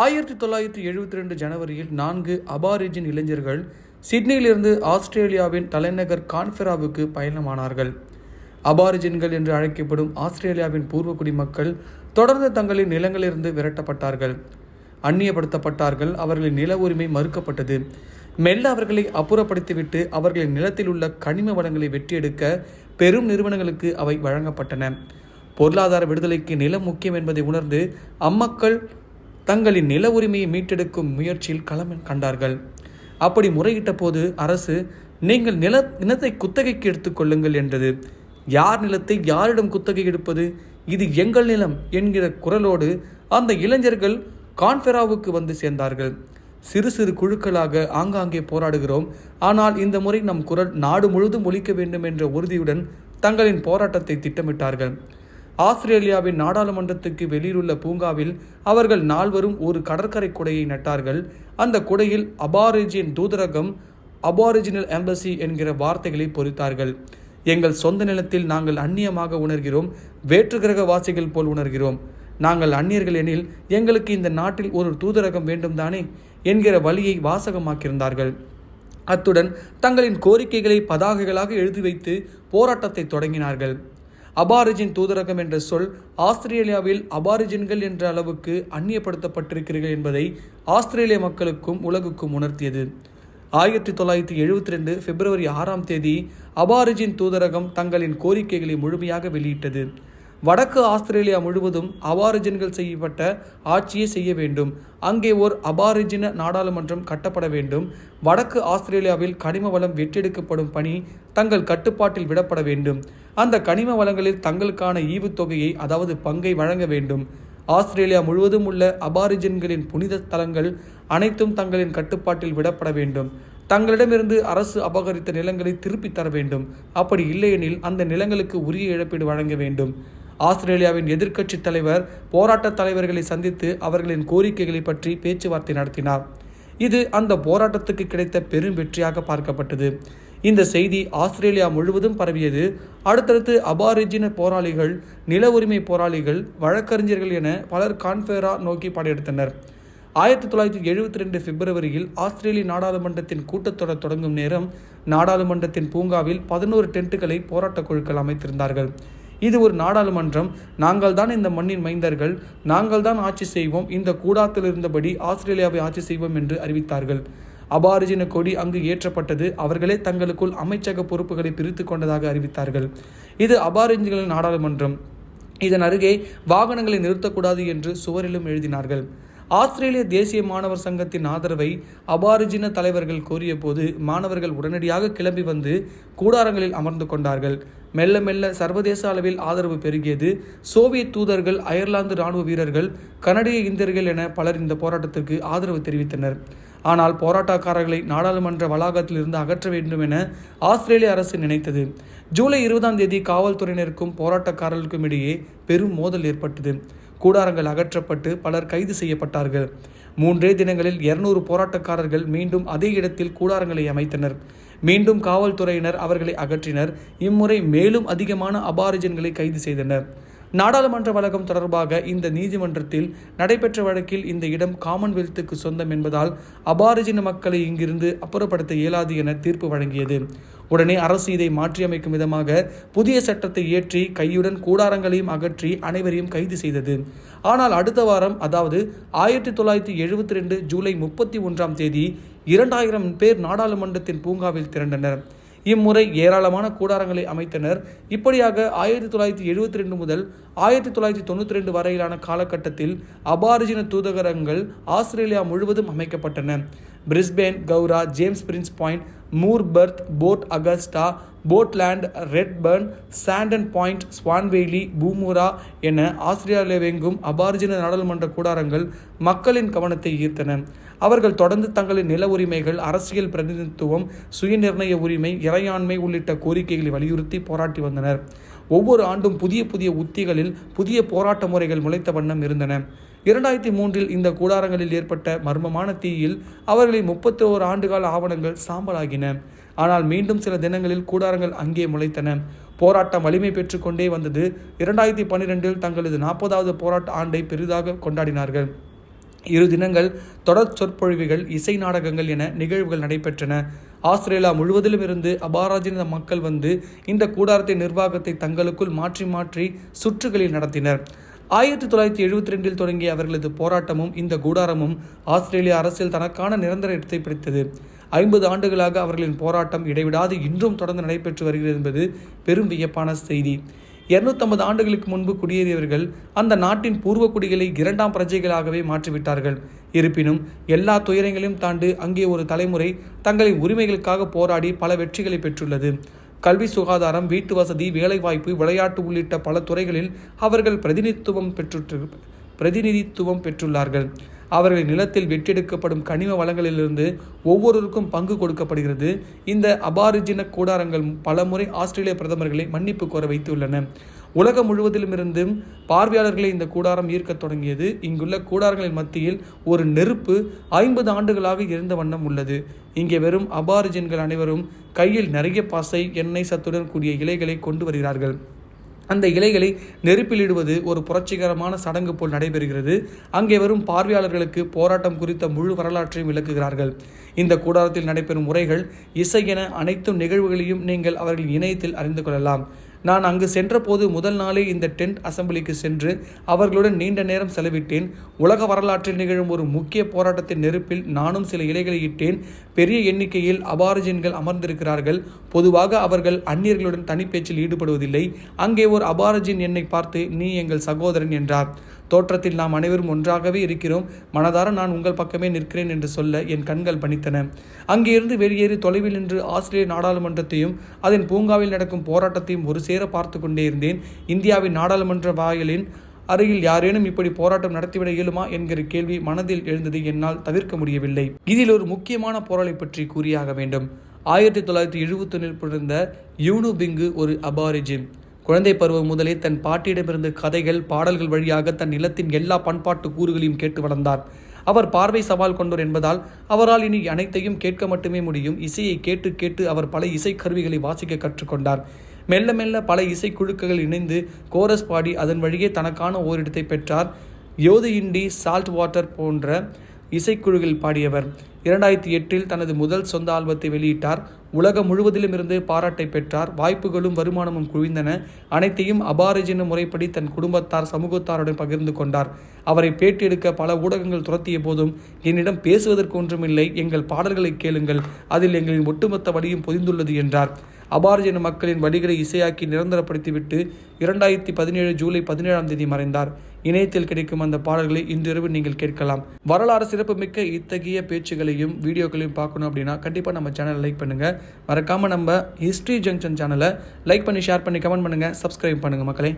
ஆயிரத்தி தொள்ளாயிரத்தி எழுபத்தி ரெண்டு ஜனவரியில் நான்கு அபாரிஜின் இளைஞர்கள் சிட்னியிலிருந்து ஆஸ்திரேலியாவின் தலைநகர் கான்ஃபெராவுக்கு பயணமானார்கள். அபாரிஜின்கள் என்று அழைக்கப்படும் ஆஸ்திரேலியாவின் பூர்வ குடிமக்கள் தொடர்ந்து தங்களின் நிலங்களிலிருந்து விரட்டப்பட்டார்கள். அந்நியப்படுத்தப்பட்டார்கள். அவர்களின் நில உரிமை மறுக்கப்பட்டது. மெல்ல அவர்களை அப்புறப்படுத்திவிட்டு அவர்களின் நிலத்தில் உள்ள கனிம வளங்களை வெட்டியெடுக்க பெரும் நிறுவனங்களுக்கு அவை வழங்கப்பட்டன. பொருளாதார விடுதலைக்கு நிலம் முக்கியம் என்பதை உணர்ந்து அம்மக்கள் தங்களின் நில உரிமையை மீட்டெடுக்கும் முயற்சியில் களம் கண்டார்கள். அப்படி முறையிட்ட போது அரசு நீங்கள் நில நிலத்தை குத்தகைக்கு எடுத்துக்கொள்ளுங்கள் என்றது. யார் நிலத்தை யாரிடம் குத்தகை எடுப்பது? இது எங்கள் நிலம் என்கிற குரலோடு அந்த இளைஞர்கள் கான்ஃபெராவுக்கு வந்து சேர்ந்தார்கள். சிறு சிறு குழுக்களாக ஆங்காங்கே போராடுகிறோம். ஆனால் இந்த முறை நம் குரல் நாடு முழுதும் ஒழிக்க வேண்டும் என்ற உறுதியுடன் தங்களின் போராட்டத்தை திட்டமிட்டார்கள். ஆஸ்திரேலியாவின் நாடாளுமன்றத்துக்கு வெளியிலுள்ள பூங்காவில் அவர்கள் நால்வரும் ஒரு கடற்கரை குடையை நட்டார்கள். அந்த குடையில் அபாரிஜின் தூதரகம் அபாரிஜினல் எம்பசி என்கிற வார்த்தைகளை பொறித்தார்கள். எங்கள் சொந்த நிலத்தில் நாங்கள் அந்நியமாக உணர்கிறோம் வேற்று கிரகவாசிகள் போல் உணர்கிறோம். நாங்கள் அந்நியர்கள் எனில் எங்களுக்கு இந்த நாட்டில் ஒரு தூதரகம் வேண்டும் தானே என்கிற வழியை வாசகமாக்கியிருந்தார்கள். அத்துடன் தங்களின் கோரிக்கைகளை பதாகைகளாக எழுதி வைத்து போராட்டத்தை தொடங்கினார்கள். அபாரிஜின் தூதரகம் என்ற சொல் ஆஸ்திரேலியாவில் அபாரிஜின்கள் என்ற அளவுக்கு அந்நியப்படுத்தப்பட்டிருக்கிறீர்கள் என்பதை ஆஸ்திரேலிய மக்களுக்கும் உலகுக்கும் உணர்த்தியது. ஆயிரத்தி தொள்ளாயிரத்தி எழுபத்தி ரெண்டு பிப்ரவரி ஆறாம் தேதி அபாரிஜின் தூதரகம் தங்களின் கோரிக்கைகளை முழுமையாக வெளியிட்டது. வடக்கு ஆஸ்திரேலியா முழுவதும் அபாரிஜின்கள் செய்யப்பட்ட ஆட்சியை செய்ய வேண்டும். அங்கே ஓர் அபாரிஜின நாடாளுமன்றம் கட்டப்பட வேண்டும். வடக்கு ஆஸ்திரேலியாவில் கனிம வளம் வெற்றெடுக்கப்படும் பணி தங்கள் கட்டுப்பாட்டில் விடப்பட வேண்டும். அந்த கனிம வளங்களில் தங்களுக்கான ஈவுத்தொகையை அதாவது பங்கை வழங்க வேண்டும். ஆஸ்திரேலியா முழுவதும் உள்ள அபாரிஜின்களின் புனித தலங்கள் அனைத்தும் தங்களின் கட்டுப்பாட்டில் விடப்பட வேண்டும். தங்களிடமிருந்து அரசு அபகரித்த நிலங்களை திருப்பித் தர வேண்டும். அப்படி இல்லையெனில் அந்த நிலங்களுக்கு உரிய இழப்பீடு வழங்க வேண்டும். ஆஸ்திரேலியாவின் எதிர்க்கட்சி தலைவர் போராட்ட தலைவர்களை சந்தித்து அவர்களின் கோரிக்கைகளை பற்றி பேச்சுவார்த்தை நடத்தினார். இது அந்த போராட்டத்துக்கு கிடைத்த பெரும் வெற்றியாக பார்க்கப்பட்டது. இந்த செய்தி ஆஸ்திரேலியா முழுவதும் பரவியது. அடுத்தடுத்து அபாரிஜின போராளிகள் நில உரிமை போராளிகள் வழக்கறிஞர்கள் என பலர் கான்ஃபெரா நோக்கி படையெடுத்தனர். ஆயிரத்தி தொள்ளாயிரத்தி எழுபத்தி ரெண்டு பிப்ரவரியில் ஆஸ்திரேலிய நாடாளுமன்றத்தின் கூட்டத்தொடர் தொடங்கும் நேரம் நாடாளுமன்றத்தின் பூங்காவில் பதினோரு டென்ட்டுகளை போராட்டக் குழுக்கள் அமைத்திருந்தார்கள். இது ஒரு நாடாளுமன்றம். நாங்கள் தான் இந்த மண்ணின் மைந்தர்கள். நாங்கள் தான் ஆட்சி செய்வோம். இந்த கூடாத்தில் இருந்தபடி ஆஸ்திரேலியாவை ஆட்சி செய்வோம் என்று அறிவித்தார்கள். அபாரிஜின கொடி அங்கு ஏற்றப்பட்டது. அவர்களே தங்களுக்குள் அமைச்சக பொறுப்புகளை பிரித்து கொண்டதாக அறிவித்தார்கள். இது அபாரிஜின்களின் நாடாளுமன்றம். இதன் அருகே வாகனங்களை நிறுத்தக்கூடாது என்று சுவரிலும் எழுதினார்கள். ஆஸ்திரேலிய தேசிய மாணவர் சங்கத்தின் ஆதரவை அபாரிஜின தலைவர்கள் கோரியபோது மாணவர்கள் உடனடியாக கிளம்பி வந்து கூடாரங்களில் அமர்ந்து கொண்டார்கள். மெல்ல மெல்ல சர்வதேச அளவில் ஆதரவு பெருகியது. சோவியத் தூதர்கள் அயர்லாந்து இராணுவ வீரர்கள் கனடிய இந்தியர்கள் என பலர் இந்த போராட்டத்திற்கு ஆதரவு தெரிவித்தனர். ஆனால் போராட்டக்காரர்களை நாடாளுமன்ற வளாகத்தில் இருந்து அகற்ற வேண்டும் என ஆஸ்திரேலிய அரசு நினைத்தது. ஜூலை இருபதாம் தேதி காவல்துறையினருக்கும் போராட்டக்காரர்களுக்கும் இடையே பெரும் மோதல் ஏற்பட்டது. கூடாரங்கள் அகற்றப்பட்டு பலர் கைது செய்யப்பட்டார்கள். மூன்றே தினங்களில் இருநூறு போராட்டக்காரர்கள் மீண்டும் அதே இடத்தில் கூடாரங்களை அமைத்தனர். மீண்டும் காவல்துறையினர் அவர்களை அகற்றினர். இம்முறை மேலும் அதிகமான அபாரிஜன்களை கைது செய்தனர். நாடாளுமன்ற வழக்கம் தொடர்பாக இந்த நீதிமன்றத்தில் நடைபெற்ற வழக்கில் இந்த இடம் காமன்வெல்த்துக்கு சொந்தம் என்பதால் அபாரிஜின மக்களை இங்கிருந்து அப்புறப்படுத்த இயலாது என தீர்ப்பு வழங்கியது. உடனே அரசு இதை மாற்றியமைக்கும் விதமாக புதிய சட்டத்தை இயற்றி கையுடன் கூடாரங்களையும் அகற்றி அனைவரையும் கைது செய்தது. ஆனால் அடுத்த வாரம் அதாவது ஆயிரத்தி தொள்ளாயிரத்தி எழுபத்தி ரெண்டு ஜூலை முப்பத்தி ஒன்றாம் தேதி இரண்டாயிரம் பேர் நாடாளுமன்றத்தின் பூங்காவில் திரண்டனர். இம்முறை ஏராளமான கூடாரங்களை அமைத்தனர். இப்படியாக ஆயிரத்தி தொள்ளாயிரத்தி எழுபத்தி ரெண்டு முதல் ஆயிரத்தி தொள்ளாயிரத்தி தொண்ணூற்றி ரெண்டு வரையிலான காலகட்டத்தில் அபாரிஜின தூதகரங்கள் ஆஸ்திரேலியா முழுவதும் அமைக்கப்பட்டன. Brisbane Cowra James Prince point மூர்பர்த் Port Augusta Portland Redfern சாண்டன் பாயிண்ட் ஸ்வான்வேலி பூமுரா என ஆஸ்திரேலியாவெங்கும் அபார்ஜின நாடாளுமன்ற கூடாரங்கள் மக்களின் கவனத்தை ஈர்த்தன. அவர்கள் தொடர்ந்து தங்களின் நில உரிமைகள் அரசியல் பிரதிநிதித்துவம் சுயநிர்ணய உரிமை இறையாண்மை உள்ளிட்ட கோரிக்கைகளை வலியுறுத்தி போராட்டி வந்தனர். ஒவ்வொரு ஆண்டும் புதிய புதிய உத்திகளில் புதிய போராட்ட முறைகள் முளைத்த வண்ணம் இருந்தன. இரண்டாயிரத்தி மூன்றில் இந்த கூடாரங்களில் ஏற்பட்ட மர்மமான தீயில் அவர்களின் முப்பத்தி ஓரு ஆண்டுகால ஆவணங்கள் சாம்பலாகின. ஆனால் மீண்டும் சில தினங்களில் கூடாரங்கள் அங்கே முளைத்தன. போராட்டம் வலிமை பெற்றுக்கொண்டே வந்தது. இரண்டாயிரத்தி பன்னிரெண்டில் தங்களது நாற்பதாவது போராட்ட ஆண்டை பெரிதாக கொண்டாடினார்கள். இரு தினங்கள் தொடர் சொற்பொழிவுகள் இசை நாடகங்கள் என நிகழ்வுகள் நடைபெற்றன. ஆஸ்திரேலியா முழுவதிலும் இருந்து அபாராஜின மக்கள் வந்து இந்த கூடாரத்தை நிர்வாகத்தை தங்களுக்குள் மாற்றி மாற்றி சுற்றுகளில் நடத்தினர். ஆயிரத்தி தொள்ளாயிரத்தி எழுபத்தி ரெண்டில் தொடங்கிய அவர்களது போராட்டமும் இந்த கூடாரமும் ஆஸ்திரேலிய அரசியல் தனக்கான நிரந்தர இடத்தை பிடித்தது. ஐம்பது ஆண்டுகளாக அவர்களின் போராட்டம் இடைவிடாது இன்றும் தொடர்ந்து நடைபெற்று வருகிறது என்பது பெரும் வியப்பான செய்தி. இருநூத்தம்பது ஆண்டுகளுக்கு முன்பு குடியேறியவர்கள் அந்த நாட்டின் பூர்வ குடிகளை இரண்டாம் பிரஜைகளாகவே மாற்றிவிட்டார்கள். இருப்பினும் எல்லா துயரங்களையும் தாண்டு அங்கே ஒரு தலைமுறை தங்களின் உரிமைகளுக்காக போராடி பல வெற்றிகளை பெற்றுள்ளது. கல்வி சுகாதாரம் வீட்டு வசதி வேலைவாய்ப்பு விளையாட்டு உள்ளிட்ட பல துறைகளில் அவர்கள் பிரதிநிதித்துவம் பெற்று பிரதிநிதித்துவம் பெற்றுள்ளார்கள். அவர்களின் நிலத்தில் வெற்றெடுக்கப்படும் கனிம வளங்களிலிருந்து ஒவ்வொருவருக்கும் பங்கு கொடுக்கப்படுகிறது. இந்த அபாரிஜின கூடாரங்கள் பலமுறை ஆஸ்திரேலிய பிரதமர்களை மன்னிப்பு கோர வைத்துள்ளன. உலகம் முழுவதிலும் இருந்தும் பார்வையாளர்களை இந்த கூடாரம் ஈர்க்கத் தொடங்கியது. இங்குள்ள கூடாரங்களின் மத்தியில் ஒரு நெருப்பு ஐம்பது ஆண்டுகளாக இருந்த வண்ணம் உள்ளது. இங்கே வெறும் அபாரிஜின்கள் அனைவரும் கையில் நிறைய பசை எண்ணெய் சத்துடன் கூடிய இலைகளை கொண்டு வருகிறார்கள். அந்த இலைகளை நெருப்பிலிடுவது ஒரு புரட்சிகரமான சடங்கு போல் நடைபெறுகிறது. அங்கே வரும் பார்வையாளர்களுக்கு போராட்டம் குறித்த முழு வரலாற்றையும் விளக்குகிறார்கள். இந்த கூடாரத்தில் நடைபெறும் முறைகள் இசை என அனைத்தும் நிகழ்வுகளையும் நீங்கள் அவர்கள் இணையத்தில் அறிந்து கொள்ளலாம். நான் அங்கு சென்றபோது முதல் நாளே இந்த டென்ட் அசம்பிளிக்கு சென்று அவர்களுடன் நீண்ட நேரம் செலவிட்டேன். உலக வரலாற்றில் நிகழும் ஒரு முக்கிய போராட்டத்தின் நெருப்பில் நானும் சில இலைகளை இட்டேன். பெரிய எண்ணிக்கையில் அபாரஜின்கள் அமர்ந்திருக்கிறார்கள். பொதுவாக அவர்கள் அந்நியர்களுடன் தனிப்பேச்சில் ஈடுபடுவதில்லை. அங்கே ஒரு அபாரஜின் என்னை பார்த்து நீ எங்கள் சகோதரன் என்றார். தோற்றத்தில் நாம் அனைவரும் ஒன்றாகவே இருக்கிறோம். மனதார நான் உங்கள் பக்கமே நிற்கிறேன் என்று சொல்ல என் கண்கள் பணித்தன. அங்கிருந்து வெளியேறி தொலைவில் நின்று ஆஸ்திரேலிய நாடாளுமன்றத்தையும் அதன் பூங்காவில் நடக்கும் போராட்டத்தையும் ஒரு சேர பார்த்து கொண்டே இருந்தேன். இந்தியாவின் நாடாளுமன்ற வாயிலின் அருகில் யாரேனும் இப்படி போராட்டம் நடத்திவிட இயலுமா என்கிற கேள்வி மனதில் எழுந்தது என்னால் தவிர்க்க முடியவில்லை. இதில் ஒரு முக்கியமான போராளை பற்றி கூறியாக வேண்டும். ஆயிரத்தி தொள்ளாயிரத்தி எழுபத்தி ஒன்றில் பிறந்த யூனு பிங்கு ஒரு அபாரிஜின். குழந்தை பருவம் முதலே தன் பாட்டியிடமிருந்து கதைகள் பாடல்கள் வழியாக தன் நிலத்தின் எல்லா பண்பாட்டு கூறுகளையும் கேட்டு வளர்ந்தார். அவர் பார்வை சவால் கொண்டோர் என்பதால் அவரால் இனி அனைத்தையும் கேட்க மட்டுமே முடியும். இசையை கேட்டு கேட்டு அவர் பல இசைக்கருவிகளை வாசிக்க கற்றுக்கொண்டார். மெல்ல மெல்ல பல இசைக்குழுக்கள் இணைந்து கோரஸ் பாடி அதன் வழியே தனக்கான ஓரிடத்தை பெற்றார். யோது இண்டி சால்ட் வாட்டர் போன்ற இசைக்குழுவில் பாடியவர். இரண்டாயிரத்தி எட்டில் தனது முதல் சொந்த ஆல்பத்தை வெளியிட்டார். உலகம் முழுவதிலும் இருந்து பாராட்டை பெற்றார். வாய்ப்புகளும் வருமானமும் குவிந்தன. அனைத்தையும் அபாரஜின முறைப்படி தன் குடும்பத்தார் சமூகத்தாருடன் பகிர்ந்து கொண்டார். அவரை பேட்டி எடுக்க பல ஊடகங்கள் துரத்திய போதும் என்னிடம் பேசுவதற்கு ஒன்றுமில்லை. எங்கள் பாடல்களை கேளுங்கள். அதில் எங்களின் ஒட்டுமொத்த வழியும் பொதிந்துள்ளது என்றார். அபார்ஜன மக்களின் வழிகளை இசையாக்கி நிரந்தரப்படுத்திவிட்டு இரண்டாயிரத்தி பதினேழு ஜூலை பதினேழாம் தேதி மறைந்தார். இணையத்தில் கிடைக்கும் அந்த பாடல்களை இன்றிரவு நீங்கள் கேட்கலாம். வரலாறு சிறப்புமிக்க இத்தகைய பேச்சுகளையும் வீடியோக்களையும் பார்க்கணும் அப்படின்னா கண்டிப்பாக நம்ம சேனலை லைக் பண்ணுங்கள் மறக்காமல் நம்ம ஹிஸ்ட்ரி ஜங்ஷன் சேனலை லைக் பண்ணி ஷேர் பண்ணி கமெண்ட் பண்ணுங்கள் சப்ஸ்கிரைப் பண்ணுங்கள் மக்களே.